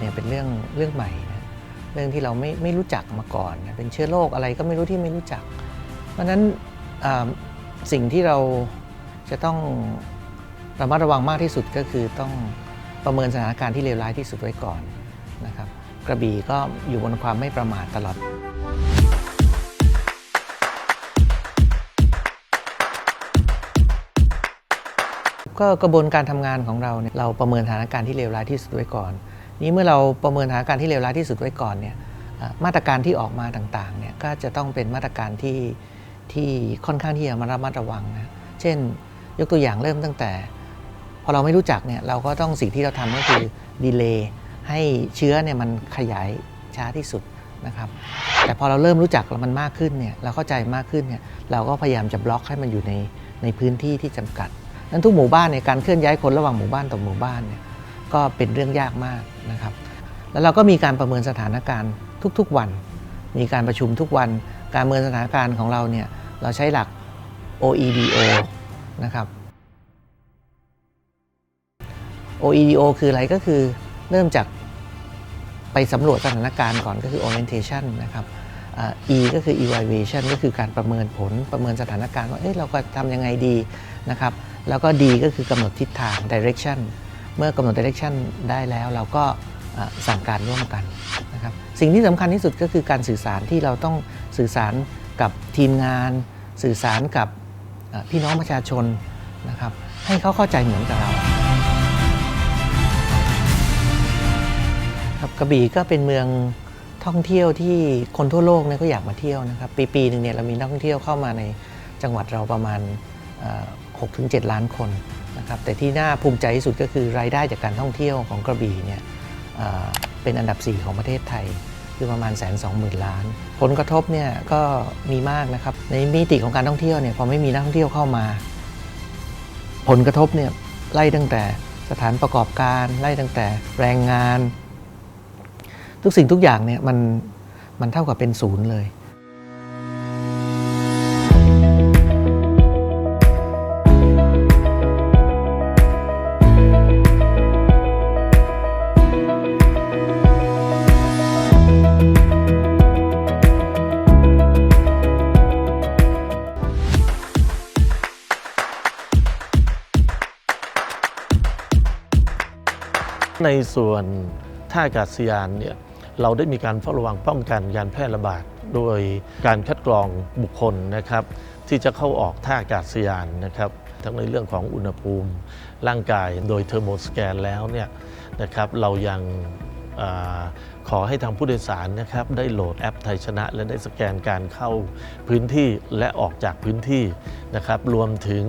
เนี่ยเป็นเรื่องเรื่องใหม่นะเรื่องที่เราไม่ไม่รู้จักมาก่อนนะเป็นเชื้อโรคอะไรก็ไม่รู้ที่ไม่รู้จัก เพราะฉะนั้นสิ่งที่เราจะต้องระมัดระวังมากที่สุดก็คือต้องประเมินสถานการณ์ที่เลวร้ายที่สุดไว้ก่อนนะครับ กระบี่ก็อยู่บนความไม่ประมาทตลอดก็กระบวนการทำงานของเราเนี่ยเราประเมินสถานการณ์ที่เลวร้ายที่สุดไว้ก่อน นี้เมื่อเราประเมินสถานการณ์ที่เลวร้ายที่สุดไว้ก่อนเนี่ยมาตรการที่ออกมาต่างๆเนี่ยก็จะต้องเป็นมาตรการที่ที่ค่อนข้างที่จะมาระมัดระวังนะเช่นยกตัวอย่างเริ่มตั้งแต่ พอเราไม่รู้จักเนี่ยเราก็ต้องสิ่งที่เราทำก็คือดีเลย์ให้เชื้อเนี่ยมันขยายช้าที่สุดนะครับแต่พอเราเริ่มรู้จักแล้วมันมากขึ้นเนี่ยเราเข้าใจมากขึ้นเนี่ยเราก็พยายามจะบล็อกให้มันอยู่ในในพื้นที่ที่จำกัดนั้นทุกหมู่บ้านเนี่ยการเคลื่อนย้ายคนระหว่างหมู่บ้านต่อหมู่บ้านเนี่ยก็เป็นเรื่องยากมากนะครับแล้วเราก็มีการประเมินสถานการณ์ทุกๆวัน มีการประชุมทุกวัน การประเมินสถานการณ์ของเราเนี่ยเราใช้หลัก OEDO นะครับ OEDO คืออะไรก็คือเริ่มจากไปสำรวจสถานการณ์ก่อนก็คือ orientation นะครับ E ก็คือ evaluation ก็คือการประเมินผลประเมินสถานการณ์ว่าเอ๊ะเราก็ทำยังไงดีนะครับ แล้วก็ D ก็คือกำหนดทิศทาง direction เมื่อกำหนด direction ได้แล้วเราก็สั่งการร่วมกันนะครับสิ่งที่สำคัญที่สุดก็คือการสื่อสารที่เราต้องสื่อสารกับทีมงาน สื่อสารกับพี่น้องประชาชนนะครับให้เขาเข้าใจเหมือนกับเราครับกระบี่ก็เป็นเมืองท่องเที่ยวที่คนทั่วโลกเนี่ยก็อยากมาเที่ยวนะครับปีปีหนึ่งเนี่ยเรามีนักท่องเที่ยวเข้ามาในจังหวัดเราประมาณ6ถึง7ล้านคน นะครับแต่ที่น่าภูมิใจที่สุดก็คือรายได้จากการท่องเที่ยวของกระบี่เนี่ยเอ่อเป็นอันดับ 4 ของประเทศไทย คือประมาณแสนสองหมื่นล้าน ผลกระทบเนี่ยก็มีมากนะครับในมิติของการท่องเที่ยวเนี่ยพอไม่มีนักท่องเที่ยวเข้ามา ผลกระทบเนี่ยไล่ตั้งแต่สถานประกอบการไล่ตั้งแต่แรงงาน ทุกสิ่งทุกอย่างเนี่ยมันมันเท่ากับเป็นศูนย์เลย ในส่วนท่าอากาศยานเนี่ยเราได้มีการเฝ้าระวังป้องกันการแพร่ระบาดโดยการคัดกรองบุคคลนะครับ ที่จะเข้าออกท่าอากาศยานนะครับ ทั้งในเรื่องของอุณหภูมิ ร่างกายโดยเทอร์โมสแกนแล้วเนี่ยนะครับเรายังอขอให้ทางผู้โดยสารนะครับได้โหลดแอปไทยชนะ และได้สแกนการเข้าพื้นที่และออกจากพื้นที่นะครับ รวมถึง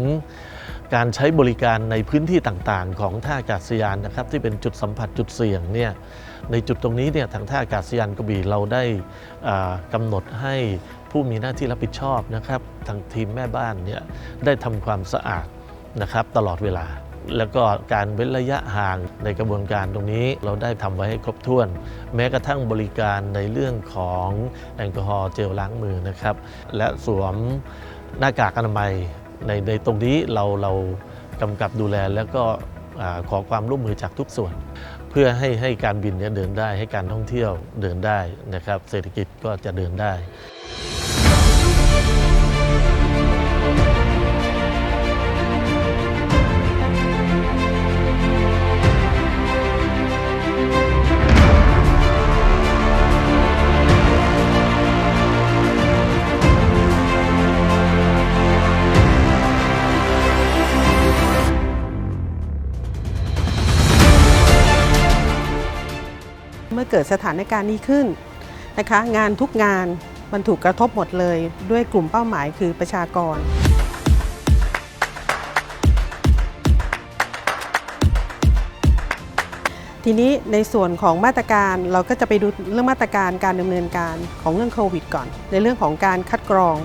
การใช้บริการในพื้นที่ต่างๆ ของท่าอากาศยานนะครับที่เป็นจุดสัมผัสจุดเสี่ยงเนี่ยในจุดตรงนี้เนี่ยทางท่าอากาศยานกระบี่เราได้อ่ากำหนดให้ผู้มีหน้าที่รับผิดชอบนะครับทางทีมแม่บ้านเนี่ยได้ทำความสะอาดนะครับตลอดเวลา แล้วก็การเว้นระยะห่างในกระบวนการตรงนี้เราได้ทำไว้ให้ครบถ้วน แม้กระทั่งบริการในเรื่องของแอลกอฮอล์เจลล้างมือนะครับและสวมหน้ากากอนามัย ในในตรงนี้เราเรากำกับดูแลแล้วก็ขอความร่วมมือจากทุกส่วน เพื่อให้ให้การบินเนี่ยเดินได้ให้การท่องเที่ยวเดินได้นะครับ เศรษฐกิจก็จะเดินได้ เมื่อเกิดสถานการณ์นี้ขึ้นนะคะ งานทุกงานมันถูกกระทบหมดเลย ด้วยกลุ่มเป้าหมายคือประชากร ทีนี้ในส่วนของมาตรการเราก็จะไปดูเรื่องมาตรการการดำเนินการของเรื่องโควิด ก่อน ในเรื่องของการคัดกรอง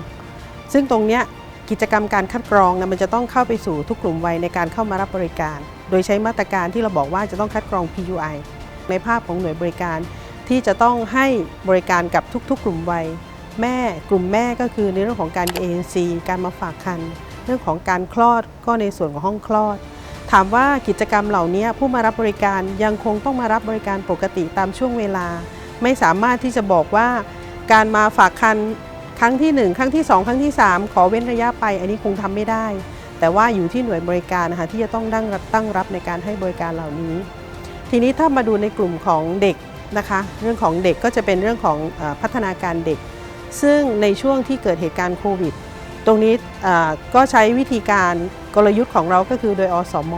ซึ่งตรงเนี้ยกิจกรรมการคัดกรองนี่ยมันจะต้องเข้าไปสู่ทุกกลุ่มวัยในการเข้ามารับบริการ โดยใช้มาตรการที่เราบอกว่าจะต้องคัดกรอง PUI ในภาพของหน่วยบริการ ที่จะต้องให้บริการกับทุกๆ กลุ่มวัย แม่กลุ่มแม่ก็คือในเรื่องของการ ANC การมาฝากคันเรื่องของการคลอดก็ในส่วนของห้องคลอด ถามว่ากิจกรรมเหล่านี้ผู้มารับบริการยังคงต้องมารับบริการปกติตามช่วงเวลา ไม่สามารถที่จะบอกว่า การมาฝากคันครั้งที่ 1 ครั้งที่ 2 ครั้งที่ 3 ขอเว้นระยะไป อันนี้คงทำไม่ได้ แต่ว่าอยู่ที่หน่วยบริการนะคะที่จะต้องตั้งรับตั้งรับในการให้บริการเหล่านี้ ทีนี้ถ้ามาดูในกลุ่มของเด็กนะคะ เรื่องของเด็กก็จะเป็นเรื่องของอพัฒนาการเด็ก ซึ่งในช่วงที่เกิดเหตุการณ์โควิด ตรงนี้ก็ใช้วิธีการกลยุทธ์ของเราก็คือโดยอสม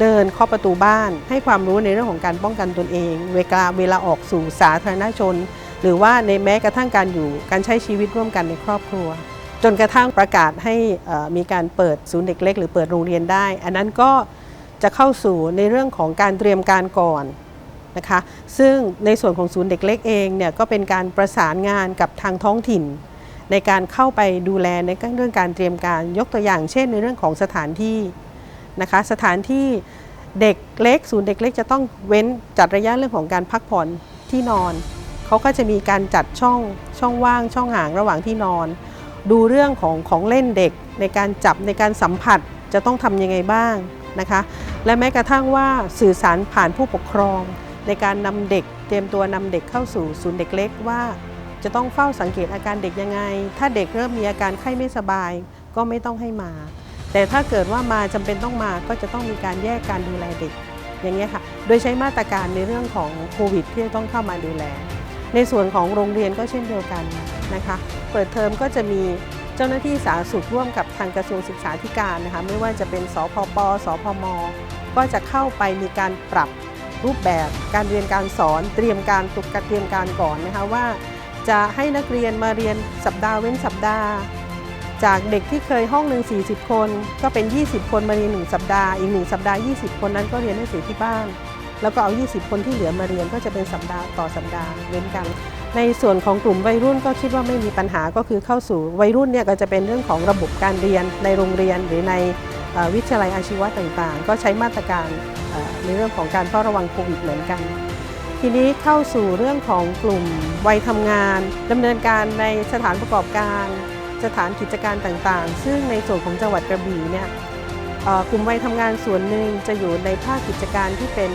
เดินเคาะประตูบ้าน ให้ความรู้ในเรื่องของการป้องกันตนเอง เวลาเวลาออกสู่สาธารณชน หรือว่าในแม้กระทั่งการอยู่การใช้ชีวิตร่วมกันในครอบครัว จนกระทั่งประกาศให้มีการเปิดศูนย์เด็กเล็ก หรือเปิดโรงเรียนได้ อันนั้นก็ จะเข้าสู่ในเรื่องของการเตรียมการก่อนนะคะซึ่งในส่วนของศูนย์เด็กเล็กเองเนี่ยก็เป็นการประสานงานกับทางท้องถิ่น ในการเข้าไปดูแลในเรื่องการเตรียมการยกตัวอย่าง เช่น ในเรื่องของสถานที่นะคะสถานที่เด็กเล็ก ศูนย์เด็กเล็กจะต้องเว้นจัดระยะเรื่องของการพักผ่อนที่นอน เขาก็จะมีการจัดช่องช่องว่างช่องห่างระหว่างที่นอน ดูเรื่องของของเล่นเด็กในการจับในการสัมผัสจะต้องทำยังไงบ้าง นะคะ และแม้กระทั่งว่าสื่อสารผ่านผู้ปกครอง ในการนำเด็ก เตรียมตัวนำเด็กเข้าสู่ศูนย์เด็กเล็กว่า จะต้องเฝ้าสังเกตอาการเด็กยังไง ถ้าเด็กเริ่มมีอาการไข้ไม่สบาย ก็ไม่ต้องให้มา แต่ถ้าเกิดว่ามาจำเป็นต้องมาก็จะต้องมีการแยกการดูแลเด็กอย่างเงี้ยค่ะ โดยใช้มาตรการในเรื่องของโควิดที่จะต้องเข้ามาดูแล ในส่วนของโรงเรียนก็เช่นเดียวกันนะคะ เปิดเทอมก็จะมี เจ้าหน้าที่สาธารณสุขร่วมกับทางกระทรวงศึกษาธิการนะคะไม่ว่าจะเป็นสพปสพม ก็จะเข้าไปมีการปรับรูปแบบการเรียนการสอนเตรียมการตุกกเตรียมการก่อนนะคะว่า จะให้นักเรียนมาเรียนสัปดาห์เว้นสัปดาห์ จากเด็กที่เคยห้องหนึ่ง40 คน ก็เป็น 20 คนมาเรียน1สัปดาห์อีก 1 สัปดาห์ 20 คนนั้นก็เรียนหนังสือที่บ้าน แล้วก็เอา 20 คนที่เหลือมาเรียนก็จะเป็นสัปดาห์ต่อสัปดาห์เว้นกัน ในส่วนของกลุ่มวัยรุ่นก็คิดว่าไม่มีปัญหาก็คือเข้าสู่วัยรุ่นเนี่ยก็จะเป็นเรื่องของระบบการเรียนในโรงเรียนหรือในวิทยาลัยอาชีวะต่างๆ ก็ใช้มาตรการในเรื่องของการเฝ้าระวังโควิดเหมือนกัน ทีนี้เข้าสู่เรื่องของกลุ่มวัยทำงานดำเนินการในสถานประกอบการ สถานกิจการต่างๆ ซึ่งในส่วนของจังหวัดกระบี่เนี่ยกลุ่มวัยทำงานส่วนหนึ่งจะอยู่ในภาคกิจการที่เป็น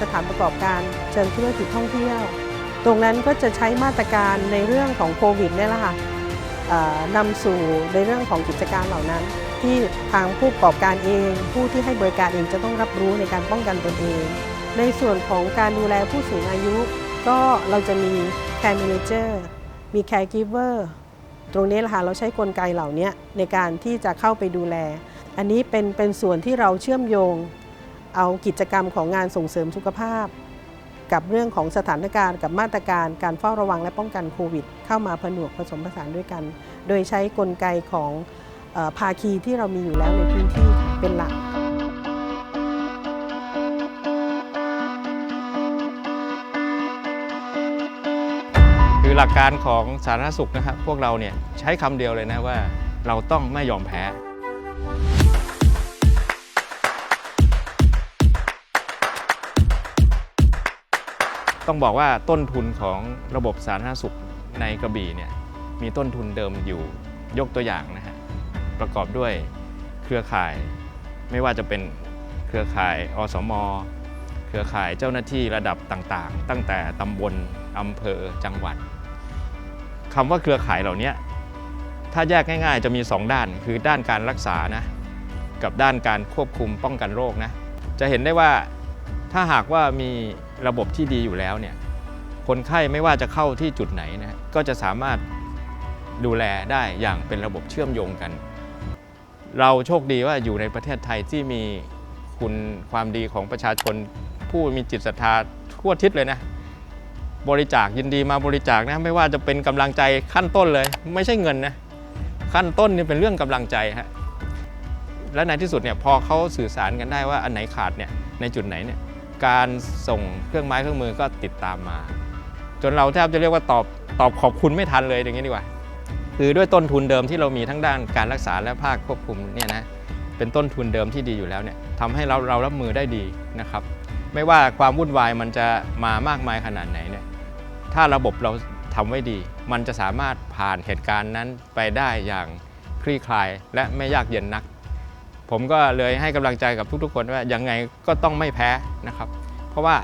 สถานประกอบการเชิงธุรกิจท่องเที่ยว ตรงนั้นก็จะใช้มาตรการในเรื่องของโควิดเนี่ยแหละค่ะนำสู่ในเรื่องของกิจการเหล่านั้น ที่ทางผู้ประกอบการเอง ผู้ที่ให้บริการเองจะต้องรับรู้ในการป้องกันตนเอง ในส่วนของการดูแลผู้สูงอายุ ก็เราจะมี care manager มี caregiver ตรงนี้แหละค่ะเราใช้กลไกเหล่านี้ในการที่จะเข้าไปดูแล อันนี้เป็นเป็นส่วนที่เราเชื่อมโยง เอากิจกรรมของงานส่งเสริมสุขภาพ กับเรื่องของสถานการณ์กับมาตรการการเฝ้าระวังและป้องกันโควิด เข้ามาผนวกผสมผสานด้วยกัน โดยใช้กลไกของภาคีที่เรามีอยู่แล้วในพื้นที่เป็นหลักคือหลักการของสาธารณสุขนะครับพวกเราเนี่ยใช้คำเดียวเลยนะว่าเราต้องไม่ยอมแพ้ ต้องบอกว่าต้นทุนของระบบสาธารณสุขในกระบี่เนี่ยมีต้นทุนเดิมอยู่ยกตัวอย่างนะฮะประกอบด้วยเครือข่าย ไม่ว่าจะเป็นเครือข่ายอสมเครือข่ายเจ้าหน้าที่ระดับต่างๆ ตั้งแต่ตำบลอำเภอจังหวัดคำว่าเครือข่ายเหล่านี้ถ้าแยกง่ายๆ จะมี 2 ด้านคือด้านการรักษานะกับด้านการควบคุมป้องกันโรคนะจะเห็นได้ว่าถ้าหากว่ามี ระบบที่ดีอยู่แล้วเนี่ยคนไข้ไม่ว่าจะเข้าที่จุดไหนนะก็จะสามารถดูแลได้อย่างเป็นระบบเชื่อมโยงกัน เราโชคดีว่าอยู่ในประเทศไทยที่มีคุณความดีของประชาชน ผู้มีจิตศรัทธาทั่วทิศเลยนะบริจาคยินดีมาบริจาคนะไม่ว่าจะเป็นกำลังใจขั้นต้นเลย ไม่ใช่เงินนะขั้นต้นนี่เป็นเรื่องกำลังใจฮะและในที่สุดเนี่ยพอเขาสื่อสารกันได้ว่าอันไหนขาดเนี่ยในจุดไหนเนี่ย การส่งเครื่องไม้เครื่องมือก็ติดตามมา จนเราแทบจะเรียกว่าตอบตอบขอบคุณไม่ทันเลยอย่างนี้ดีกว่า คือด้วยต้นทุนเดิมที่เรามีทั้งด้านการรักษาและภาคควบคุมเนี่ยนะเป็นต้นทุนเดิมที่ดีอยู่แล้วเนี่ยทำให้เราเรารับมือได้ดีนะครับ ไม่ว่าความวุ่นวายมันจะมามากมายขนาดไหนเนี่ยถ้าระบบเราทำไว้ดี มันจะสามารถผ่านเหตุการณ์นั้นไปได้อย่างคลี่คลายและไม่ยากเย็นนัก ผมก็เลยให้กำลังใจกับทุกๆ คนว่ายังไงก็ต้องไม่แพ้นะครับ เพราะว่า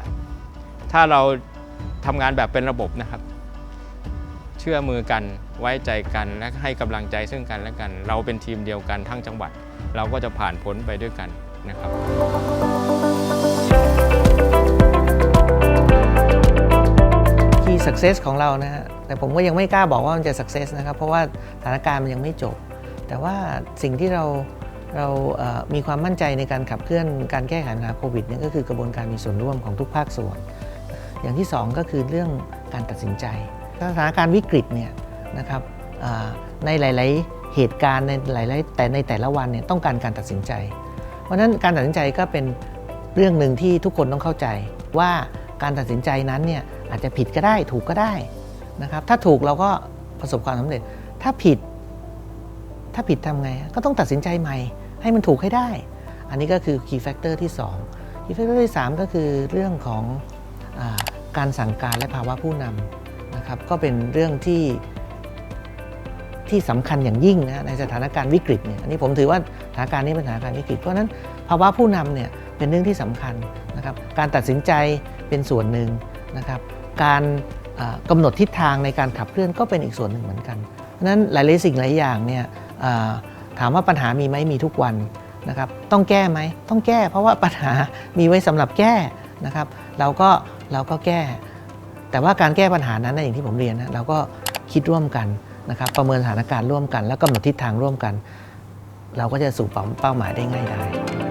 ถ้าเราทำงานแบบเป็นระบบนะครับ เชื่อมือกันไว้ใจกันและให้กำลังใจซึ่งกันและกัน เราเป็นทีมเดียวกันทั้งจังหวัด เราก็จะผ่านพ้นไปด้วยกันนะครับคีย์ success ของเรานะฮะแต่ผมก็ยังไม่กล้าบอกว่ามันจะ success นะครับ เพราะว่าสถานการณ์มันยังไม่จบ แต่ว่าสิ่งที่เรา เรามีความมั่นใจในการขับเคลื่อนการแก้ไขปัญหาโควิดนี่ก็คือกระบวนการมีส่วนร่วมของทุกภาคส่วน อย่างที่สองก็คือเรื่องการตัดสินใจสถานการณ์วิกฤตเนี่ยนะครับในหลาย ๆ เหตุการณ์ในหลาย ๆ แต่ในแต่ละวันเนี่ยต้องการการตัดสินใจ เพราะฉะนั้นการตัดสินใจก็เป็นเรื่องหนึ่งที่ทุกคนต้องเข้าใจว่าการตัดสินใจนั้นเนี่ยอาจจะผิดก็ได้ถูกก็ได้นะครับถ้าถูกเราก็ประสบความสำเร็จถ้าผิด ถ้าผิดทำไง ก็ต้องตัดสินใจใหม่ ให้มันถูกให้ได้ อันนี้ก็คือ key factor ที่ 2 key factor ที่ 3 ก็คือเรื่องของอการสั่งการและภาวะผู้นำนะครับก็เป็นเรื่องที่ที่สำคัญอย่างยิ่งนะในสถานการณ์วิกฤตเนี่ยอันนี้ผมถือว่าสถานการณ์นี้เป็นสถานการณ์วิกฤต เพราะนั้นภาวะผู้นำเนี่ยเป็นเรื่องที่สำคัญนะครับการตัดสินใจเป็นส่วนหนึ่งนะครับการกำหนดทิศทางในการขับเคลื่อนก็เป็นอีกส่วนหนึ่งเหมือนกันเพราะนั้นหลายๆสิ่งหลายอย่างเนี่ย ถามว่าปัญหามีไหมมีทุกวันนะครับ ต้องแก้ไหมต้องแก้ เพราะว่าปัญหามีไว้สำหรับแก้นะครับ เราก็เราก็แก้ แต่ว่าการแก้ปัญหานั้นนอย่างที่ผมเรียนนะเราก็คิดร่วมกันนะครับ ประเมินสถานการณ์ร่วมกัน แล้วกำหนดทิศทางร่วมกัน เราก็จะสู่เป้าหมายได้ง่ายได้